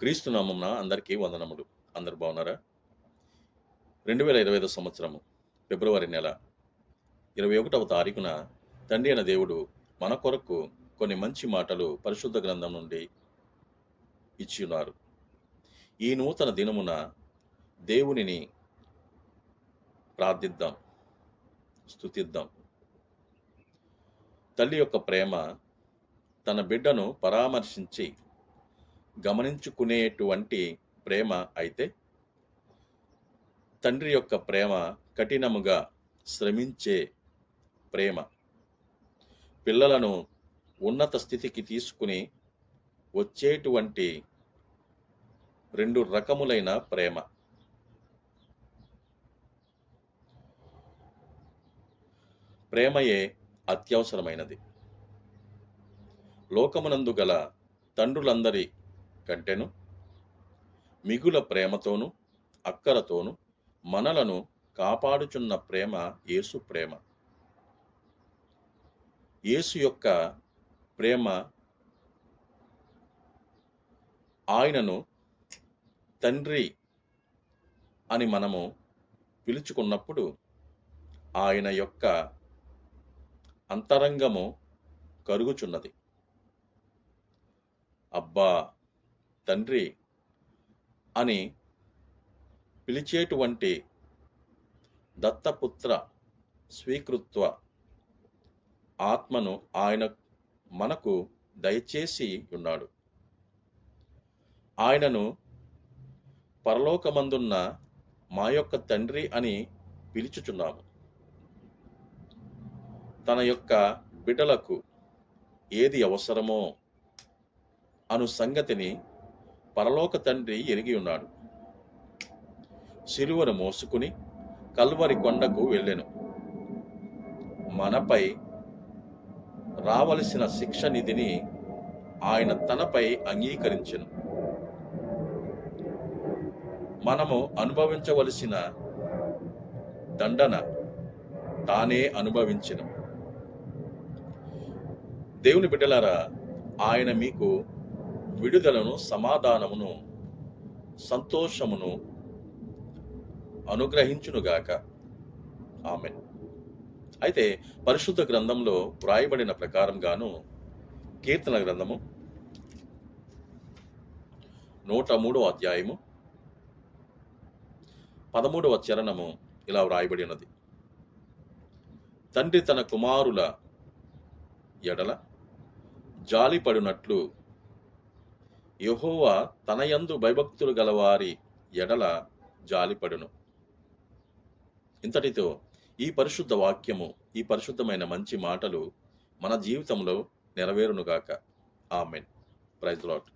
క్రీస్తు నామమున అందరికీ వందనములు. అందరు బాగున్నారా? రెండు వేల ఇరవై ఐదో సంవత్సరము ఫిబ్రవరి నెల ఇరవై ఒకటవ తారీఖున తండ్రి అయిన దేవుడు మన కొరకు కొన్ని మంచి మాటలు పరిశుద్ధ గ్రంథం నుండి ఇచ్చి ఉన్నారు ఈ నూతన దినమున దేవునిని ప్రార్థిద్దాం స్తుతిద్దాం. తల్లి యొక్క ప్రేమ తన బిడ్డను పరామర్శించి గమనించుకునేటువంటి ప్రేమ అయితే తండ్రి యొక్క ప్రేమ కఠినముగా శ్రమించే ప్రేమ. పిల్లలను ఉన్నత స్థితికి తీసుకుని వచ్చేటువంటి రెండు రకములైన ప్రేమ. ప్రేమయే అత్యవసరమైనది. లోకమునందు గల తండ్రులందరి కంటెను మిగుల ప్రేమతోను అక్కరతోను మనలను కాపాడుచున్న ప్రేమ యేసు ప్రేమ. యేసు యొక్క ప్రేమ ఆయనను తండ్రి అని మనము పిలుచుకున్నప్పుడు ఆయన యొక్క అంతరంగము కరుగుచున్నది. అబ్బా! తండ్రి అని పిలిచేటువంటి దత్తపుత్ర స్వీకృత్వ ఆత్మను ఆయన మనకు దయచేసి ఉన్నాడు. ఆయనను పరలోకమందున్న మా యొక్క తండ్రి అని పిలుచుచున్నాము. తన యొక్క బిడ్డలకు ఏది అవసరమో అను సంగతిని పరలోక తండ్రి ఎరిగి ఉన్నాడు. సిలువను మోసుకుని కల్వరి కొండకు వెళ్ళెను. మనపై రావలసిన శిక్ష నిధిని ఆయన తనపై అంగీకరించెను. మనము అనుభవించవలసిన దండన తానే అనుభవించను. దేవుని బిడ్డలారా ఆయన మీకు విడుదలను సమాధానమును సంతోషమును అనుగ్రహించునుగాక. ఆమె అయితే పరిశుద్ధ గ్రంథంలో వ్రాయబడిన ప్రకారంగాను కీర్తన గ్రంథము నూట మూడవ అధ్యాయము పదమూడవ చరణము ఇలా వ్రాయబడినది తండ్రి తన కుమారుల ఎడల జాలిపడినట్లు యహోవా తనయందు భయభక్తులు గలవారి ఎడల జాలిపడును. ఇంతటితో ఈ పరిశుద్ధ వాక్యము ఈ పరిశుద్ధమైన మంచి మాటలు మన జీవితంలో నెరవేరునుగాక. ఆమెన్. Praise lot